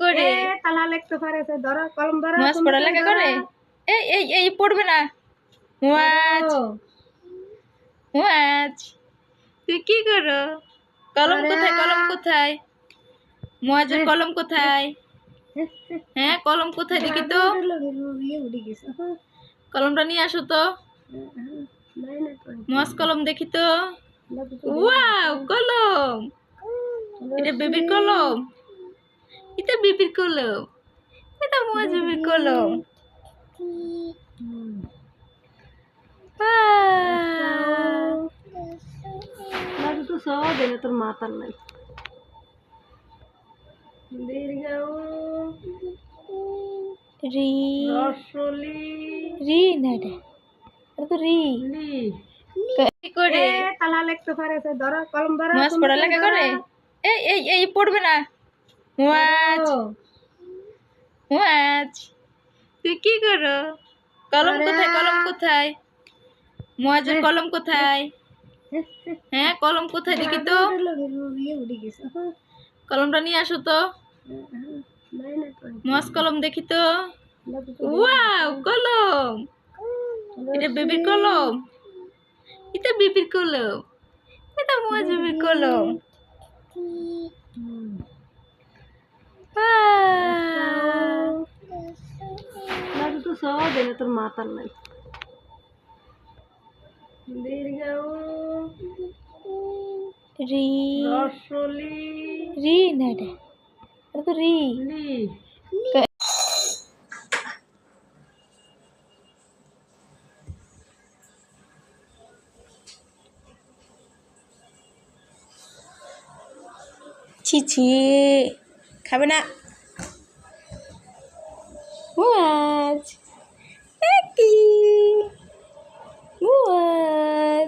করে। তালা লিখতে পারেছে ধরো কলম ধরো পড়ালেখা করে? এই এই এই পড়বে না। তুই কি করো? কলম কোথায় কলম কোথায়? মহাজের কলম কোথায়? হ্যাঁ কলম কোথায় দেখি তো। ইয়ে গেছে। কলমটা নিয়ে আসো তো। না তো। মহাজ কলম দেখি তো। তো। ওয়াও কলম। এটা বেবির কলম? এটা বেবির কলম। এটা মহাজ বেবির কলম। হুম। আহ, দাদু তো সব দিলে তোর মাথার নাই। দীর্ঘ রি রসলি রি না এটা। এটা তো রি। করে? তালা লিখতে ধরো কলম ধরো করে এই এই এই পড়বে না। মাছ ও, তুই কি করো? কলম কোথায় কলম কোথায়? মহাজের কলম কোথায়? হ্যাঁ কলম কোথায় দেখি তো। কলমটা নিয়ে আসো তো। মহাজ কলম দেখি তো। ওয়াও কলম। এটা বেবির কলম। এটা বেবির কলম। এটা মহাজ বেবির কলম দিলে তোর মাথার নাই দীর্ঘ রি রসলি রি না এটা এটা তো রি লি ছি ছি খাবে না মাছ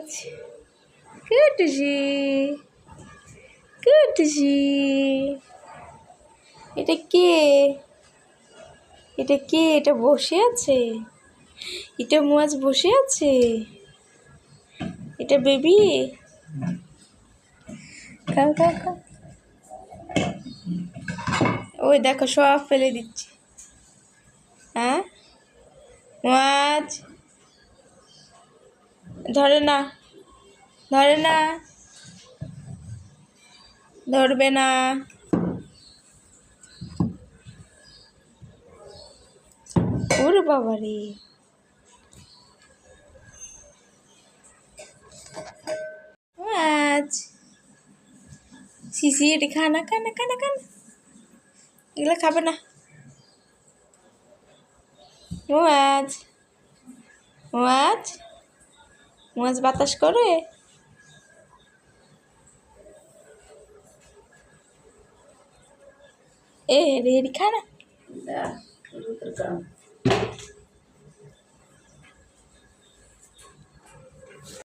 মাছ কুটুসি কুটুসি এটা কে? এটা কে? এটা বসে আছে? এটা মাছ বসে আছে? এটা বেবি? খাও খাও। ওই দেখো, সব ফেলে দিচ্ছি। হ্যাঁ? মাছ। ধরে না। ধরে না। ধরবে না। ওরে বাবা রে মাছ সিসি এটা খানা খানা খানা খানা এগুলো খাবে না। মাছ মাছ মাছ বাতাস করে। 哎、你你看啊。对，我就不知。